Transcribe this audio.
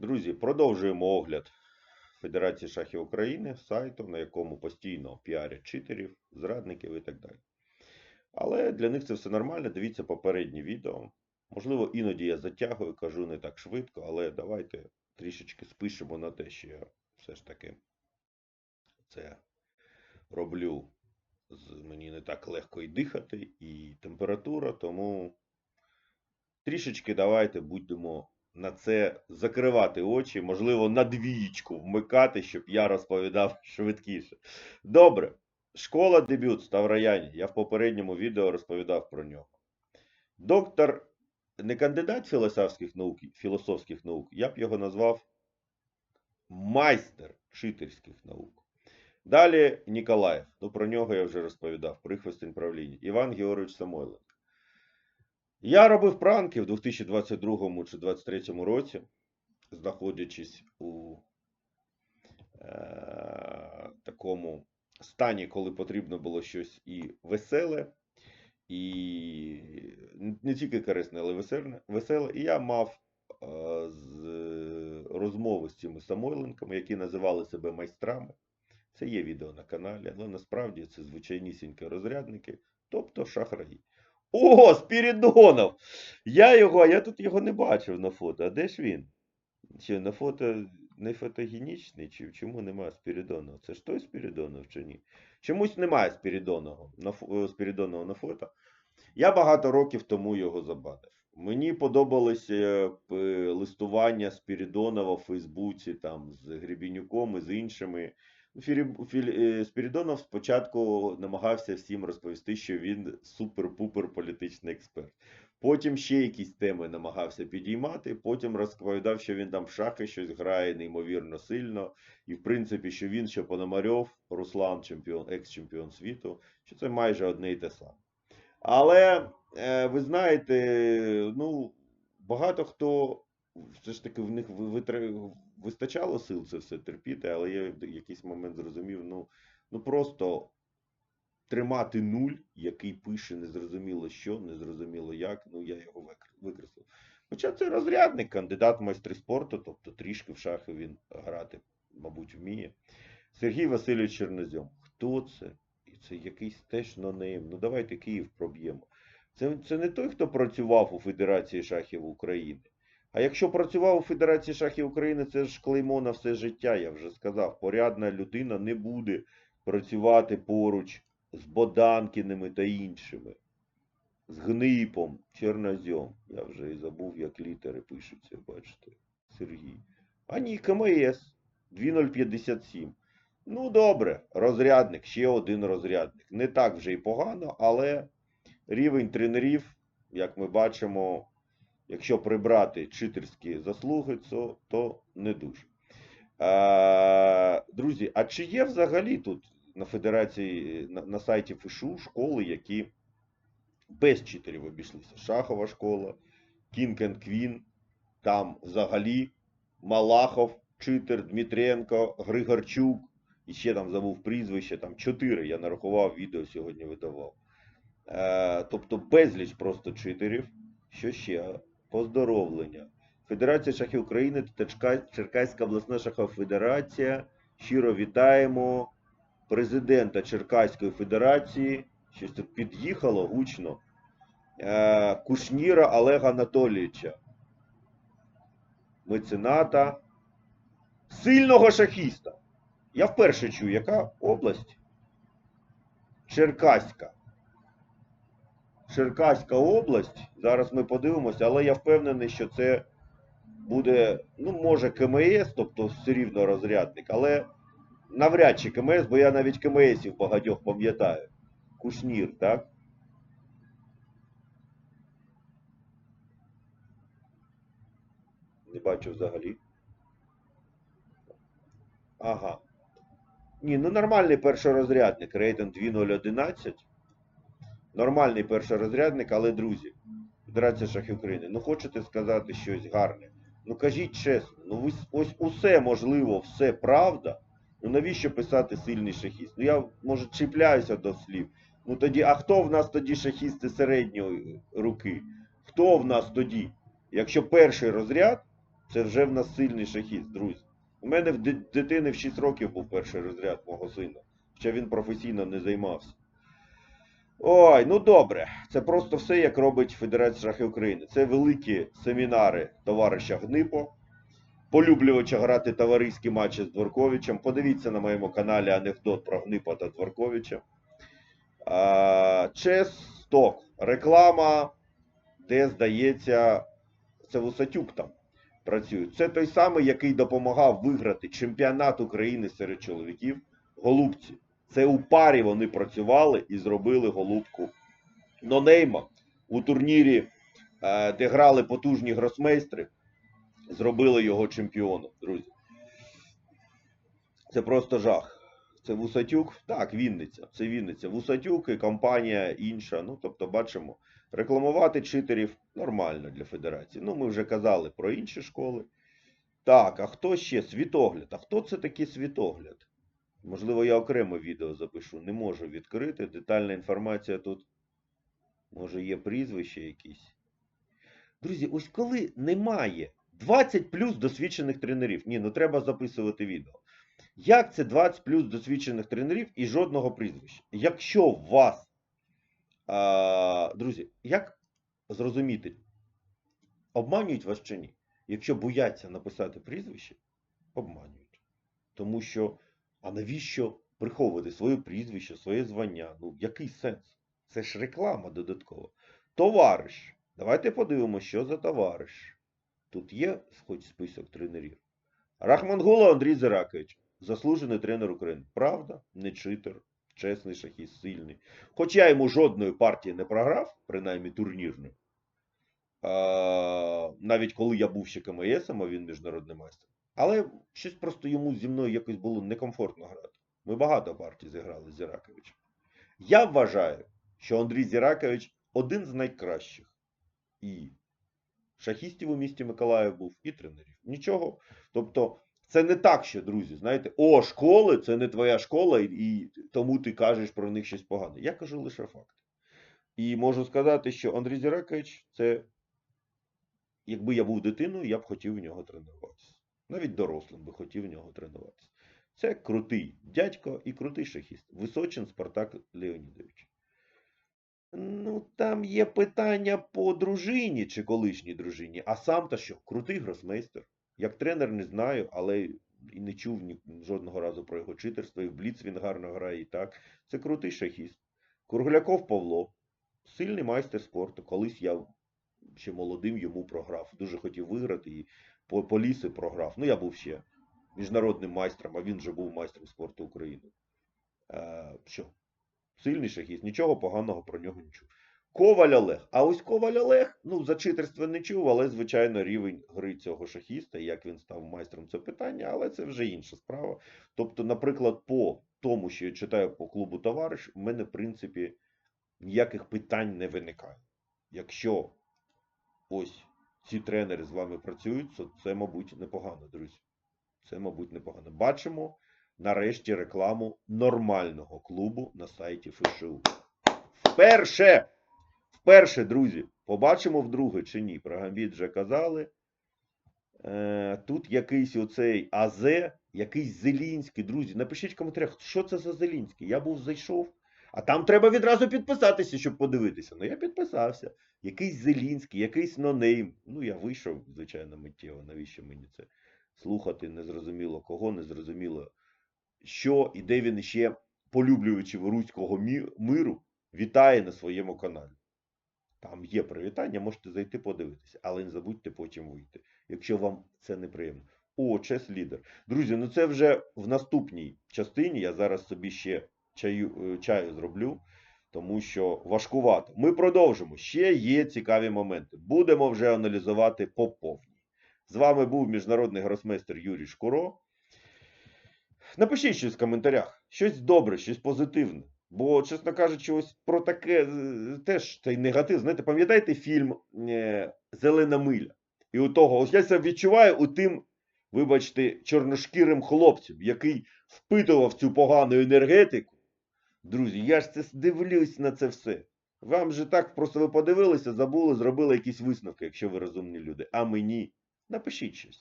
Друзі, продовжуємо огляд Федерації шахів України, сайту, на якому постійно піарять читерів, зрадників і так далі. Але для них це все нормально. Дивіться попередні відео. Можливо, іноді я затягую, кажу не так швидко, але давайте трішечки спишемо на те, що я все ж таки це роблю. Мені не так легко і дихати, і температура, тому трішечки давайте будемо на це закривати очі, можливо, на двієчку вмикати, щоб я розповідав швидкіше. Добре. Школа дебют Ставрояні. Я в попередньому відео розповідав про нього. Доктор, не кандидат філософських наук, філософських наук, я б його назвав майстер читерських наук. Далі Ніколаєв. Ну, про нього я вже розповідав. Прихвостень правління. Іван Георгійович Самойленко. Я робив пранки в 2022 чи 2023 році, знаходячись у е, такому стані, коли потрібно було щось і веселе, і не тільки корисне, але веселе. веселе. І я мав е, з розмови з цими Самойленками, які називали себе майстрами. Це є відео на каналі, але насправді це звичайнісінькі розрядники, тобто шахраї. О, Спірідонов! Я його, я тут його не бачив на фото. А де ж він? Чи на фото не фотогенічний, чи чому немає Спірідонова? Це ж той Спірідонов чи ні? Чомусь немає Спірідонова на, е, Спірідонова на фото. Я багато років тому його забанив. Мені подобалося е, листування Спірідонова в Фейсбуці там з Гребінюком і з іншими. Е, Спірідонов спочатку намагався всім розповісти, що він супер-пупер політичний експерт. Потім ще якісь теми намагався підіймати, потім розповідав, що він там в шахи щось грає неймовірно сильно, і в принципі, що він, що Пономарьов, Руслан, чемпіон, екс-чемпіон світу, що це майже одне і те саме. Але е, ви знаєте, ну, багато хто все ж таки в них вистачало сил це все терпіти, але я в якийсь момент зрозумів, ну, ну просто тримати нуль, який пише незрозуміло що, незрозуміло як, ну я його викреслив. Хоча це розрядник, кандидат в майстри спорту, тобто трішки в шахи він грати, мабуть, вміє. Сергій Васильович Чернозьом. Хто це? І це якийсь теж нонейм. Ну давайте Київ проб'ємо. Це, це не той, хто працював у Федерації шахів України. А якщо працював у Федерації шахів України, це ж клеймо на все життя, я вже сказав. Порядна людина не буде працювати поруч з Боданкіними та іншими. З Гнипом, Чернозьом. Я вже і забув, як літери пишуться, бачите. Сергій. А ні, КМС 2057. Ну, добре, розрядник, ще один розрядник. Не так вже й погано, але рівень тренерів, як ми бачимо, якщо прибрати читерські заслуги, то, то не дуже. Е, друзі, а чи є взагалі тут на федерації, на, на сайті ФШУ школи, які без читерів обійшлися? Шахова школа, and Queen, там взагалі Малахов, Читер, Дмитренко, Григорчук, і ще там забув прізвище, там чотири, я нарахував, відео сьогодні видавав. Е, тобто безліч просто читерів. Що ще? Поздоровлення. Федерація шахів України та Черкаська обласна шахова федерація. Щиро вітаємо президента Черкаської федерації. Щось тут під'їхало гучно. Е, Кушніра Олега Анатолійовича. Мецената. Сильного шахіста. Я вперше чую, яка область? Черкаська. Черкаська область. Зараз ми подивимося, але я впевнений, що це буде, ну, може, КМС, тобто все рівно розрядник, але навряд чи КМС, бо я навіть КМСів багатьох пам'ятаю. Кушнір, так? Не бачу взагалі. Ага. Ні, ну нормальний першорозрядник, рейтинг 2011. Нормальний першорозрядник, але друзі, Федерація шахів України, ну хочете сказати щось гарне? Ну кажіть чесно, ну ось усе можливо, все правда. Ну навіщо писати сильний шахіст? Ну я може чіпляюся до слів. Ну тоді, а хто в нас тоді шахісти середньої руки? Хто в нас тоді? Якщо перший розряд Це вже в нас сильний шахіст, друзі. У мене в дитини в 6 років був перший розряд мого сина, хоча він професійно не займався. Ой, ну добре. Це просто все, як робить Федерація шахів України. Це великі семінари товариша Гнипо, полюблювача грати товариські матчі з Дворковичем. Подивіться на моєму каналі анекдот про Гнипа та Дворковича. А, Чес Сток. Реклама, де, здається, це Вусатюк там працює. Це той самий, який допомагав виграти чемпіонат України серед чоловіків. Голубці. Це у парі вони працювали і зробили голубку нонейма у турнірі, е, де грали потужні гросмейстри, зробили його чемпіоном, друзі. Це просто жах. Це Вусатюк, так, Вінниця. Це Вінниця. Вусатюк і компанія інша. Ну, тобто, бачимо, рекламувати читерів нормально для федерації. Ну, ми вже казали про інші школи. Так, а хто ще? Світогляд. А хто це такий світогляд? Можливо, я окремо відео запишу. Не можу відкрити. Детальна інформація тут. Може, є прізвище якісь. Друзі, ось коли немає 20 плюс досвідчених тренерів. Ні, ну треба записувати відео. Як це 20 плюс досвідчених тренерів і жодного прізвища? Якщо у вас, а, друзі, як зрозуміти, обманюють вас чи ні? Якщо бояться написати прізвище, обманюють. Тому що, а навіщо приховувати своє прізвище, своє звання? Ну, який сенс? Це ж реклама додаткова. Товариш. Давайте подивимося, що за товариш. Тут є хоч список тренерів. Рахмангулов Андрій Зиракович, заслужений тренер України. Правда, не читер, чесний шахіст, сильний. Хоч я йому жодної партії не програв, принаймні турнірної. Навіть коли я був ще КМСом, а він міжнародний майстер. Але щось просто йому зі мною якось було некомфортно грати. Ми багато партій зіграли з Зіраковичем. Я вважаю, що Андрій Зіракович один з найкращих. І шахістів у місті Миколаїв був, і тренерів. Нічого. Тобто, це не так ще, друзі. Знаєте, о, школи, це не твоя школа, і тому ти кажеш про них щось погане. Я кажу лише факти. І можу сказати, що Андрій Зіракович це, якби я був дитиною, я б хотів в нього тренуватися. Навіть дорослим би хотів в нього тренуватися. Це крутий дядько і крутий шахіст. Височин Спартак Леонідович. Ну, там є питання по дружині чи колишній дружині, а сам та що? Крутий гросмейстер. Як тренер не знаю, але і не чув ні, жодного разу про його читерство, і в Бліц він гарно грає і так. Це крутий шахіст. Кругляков Павло, сильний майстер спорту. Колись я ще молодим йому програв. Дуже хотів виграти і по, по лісу програв. Ну, я був ще міжнародним майстром, а він вже був майстром спорту України. Е, що? Сильний шахіст, нічого поганого про нього не чув. Коваль Олег. А ось Коваль Олег, ну, за читерство не чув, але, звичайно, рівень гри цього шахіста, як він став майстром, це питання, але це вже інша справа. Тобто, наприклад, по тому, що я читаю по клубу товариш, у мене, в принципі, ніяких питань не виникає. Якщо ось ці тренери з вами працюють, то це, мабуть, непогано, друзі. Це, мабуть, непогано. Бачимо нарешті рекламу нормального клубу на сайті ФШУ. Вперше! Вперше, друзі, побачимо вдруге чи ні. Про Гамбіт вже казали. Е, тут якийсь оцей АЗ, якийсь Зелінський. Друзі, напишіть в коментарях, що це за Зелінський. Я був зайшов. А там треба відразу підписатися, щоб подивитися. Ну, я підписався. Якийсь Зелінський, якийсь нонейм. Ну, я вийшов, звичайно, миттєво. Навіщо мені це слухати? Незрозуміло кого, незрозуміло що і де він ще, полюблюючи руського миру, вітає на своєму каналі. Там є привітання, можете зайти подивитися, але не забудьте потім вийти, якщо вам це неприємно. О, чес лідер. Друзі, ну це вже в наступній частині. Я зараз собі ще чаю, е, чаю зроблю, тому що важкувато. Ми продовжимо. Ще є цікаві моменти. Будемо вже аналізувати по повній. З вами був міжнародний гросмейстер Юрій Шкуро. Напишіть щось в коментарях, щось добре, щось позитивне. Бо, чесно кажучи, ось про таке е, теж цей негатив. Знаєте, пам'ятаєте фільм е, Зелена миля? І у того, ось я себе відчуваю у тим, вибачте, чорношкірим хлопцем, який впитував цю погану енергетику. Друзі, я ж це дивлюсь на це все. Вам же так просто ви подивилися, забули, зробили якісь висновки, якщо ви розумні люди. А мені напишіть щось.